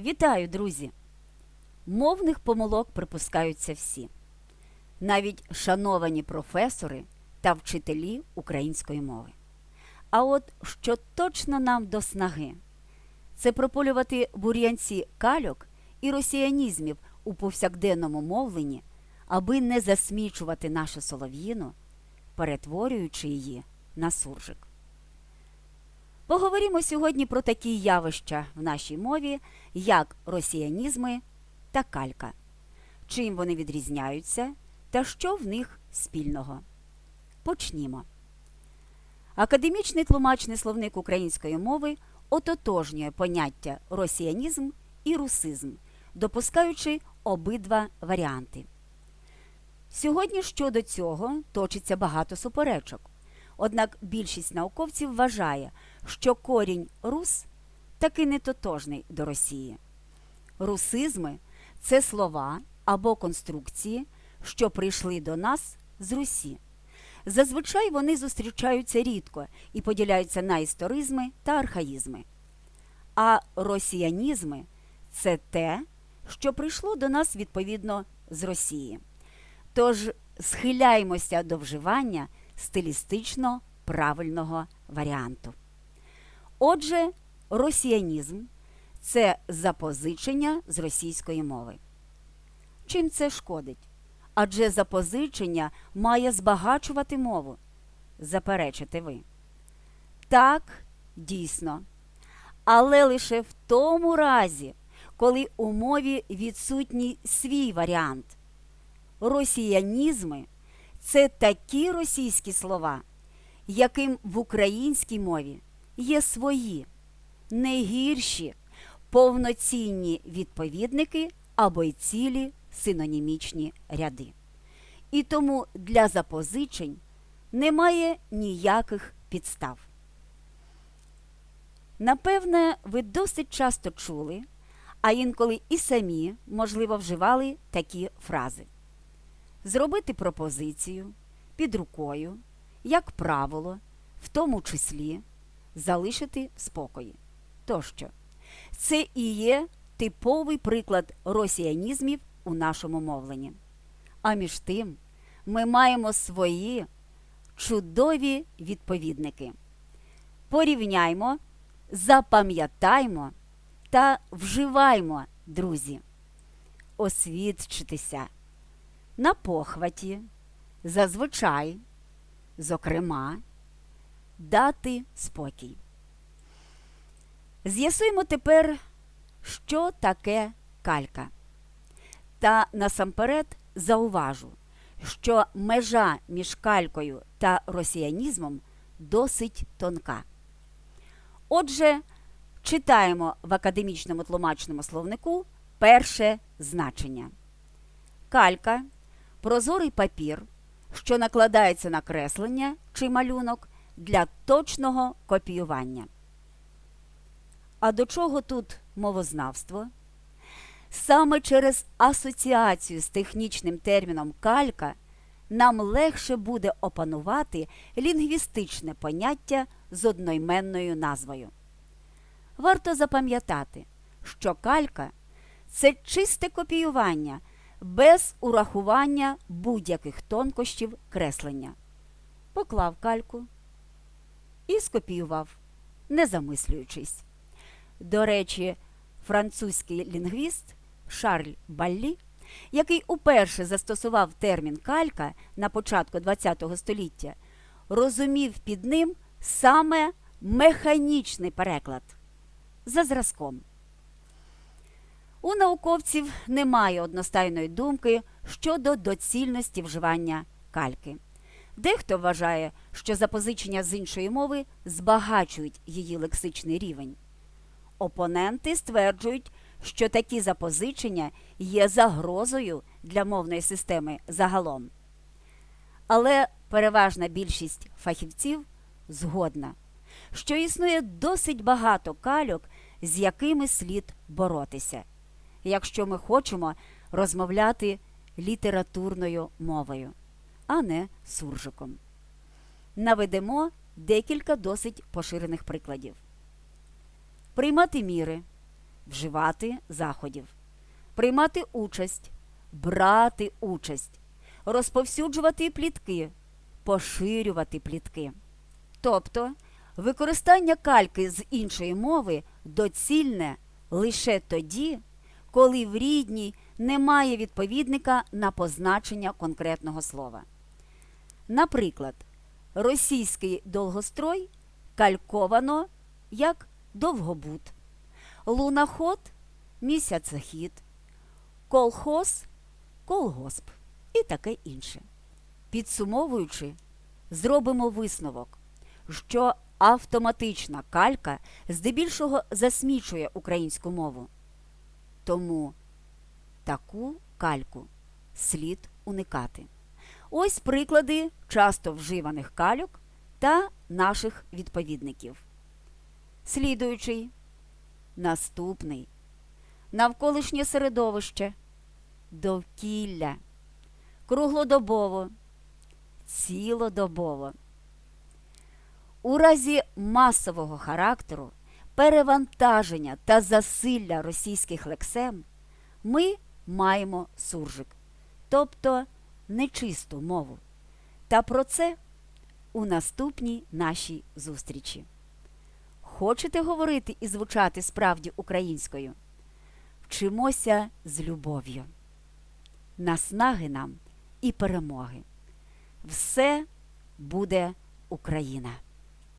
Вітаю, друзі! Мовних помилок припускаються всі, навіть шановані професори та вчителі української мови. А от що точно нам до снаги, це прополювати бур'янці кальок і росіянізмів у повсякденному мовленні, аби не засмічувати нашу солов'їну, перетворюючи її на суржик. Поговоримо сьогодні про такі явища в нашій мові, як росіянізми та калька, чим вони відрізняються та що в них спільного. Почнімо. Академічний тлумачний словник української мови ототожнює поняття росіянізм і русизм, допускаючи обидва варіанти. Сьогодні щодо цього точиться багато суперечок. Однак більшість науковців вважає, що корінь рус таки не тотожний до Росії. Русизми це слова або конструкції, що прийшли до нас з Русі. Зазвичай вони зустрічаються рідко і поділяються на історизми та архаїзми. А росіянізми це те, що прийшло до нас відповідно з Росії. Тож схиляємося до вживання стилістично правильного варіанту. Отже, росіянізм це запозичення з російської мови. Чим це шкодить? Адже запозичення має збагачувати мову. Заперечите ви. Так, дійсно. Але лише в тому разі, коли у мові відсутній свій варіант. Росіянізми це такі російські слова, яким в українській мові є свої, не гірші, повноцінні відповідники або й цілі синонімічні ряди. І тому для запозичень немає ніяких підстав. Напевне, ви досить часто чули, а інколи і самі, можливо, вживали такі фрази зробити пропозицію під рукою, як правило, в тому числі залишити в спокої. Тощо, це і є типовий приклад росіянізмів у нашому мовленні. А між тим, ми маємо свої чудові відповідники. Порівняймо, запам'ятаймо та вживаймо, друзі, освідчитися на похваті, зазвичай, зокрема, дати спокій. З'ясуємо тепер, що таке калька. Та насамперед зауважу, що межа між калькою та росіянізмом досить тонка. Отже, читаємо в академічному тлумачному словнику перше значення. Калька прозорий папір, що накладається на креслення чи малюнок для точного копіювання. А до чого тут мовознавство? Саме через асоціацію з технічним терміном калька нам легше буде опанувати лінгвістичне поняття з одноіменною назвою. Варто запам'ятати, що калька це чисте копіювання без урахування будь-яких тонкощів креслення. Поклав кальку і скопіював, не замислюючись. До речі, французький лінгвіст Шарль Баллі, який уперше застосував термін калька на початку ХХ століття, розумів під ним саме механічний переклад за зразком. У науковців немає одностайної думки щодо доцільності вживання кальки. Дехто вважає, що запозичення з іншої мови збагачують її лексичний рівень. Опоненти стверджують, що такі запозичення є загрозою для мовної системи загалом. Але переважна більшість фахівців згодна, що існує досить багато кальок, з якими слід боротися якщо ми хочемо розмовляти літературною мовою, а не суржиком. Наведемо декілька досить поширених прикладів. Приймати міри вживати заходів, приймати участь, брати участь, розповсюджувати плітки, поширювати плітки. Тобто використання кальки з іншої мови доцільне лише тоді, коли в рідній немає відповідника на позначення конкретного слова. Наприклад, російський довгострой кальковано як довгобут, луноход місяцехід, колхоз колгосп і таке інше. Підсумовуючи, зробимо висновок, що автоматична калька здебільшого засмічує українську мову. Тому таку кальку слід уникати. Ось приклади часто вживаних кальок та наших відповідників. Слідуючий, наступний, навколишнє середовище, довкілля, круглодобово, цілодобово. У разі масового характеру перевантаження та засилля російських лексем ми маємо суржик, тобто нечисту мову. Та про це у наступній нашій зустрічі. Хочете говорити і звучати справді українською? Вчимося з любов'ю. Наснаги нам і перемоги. Все буде Україна!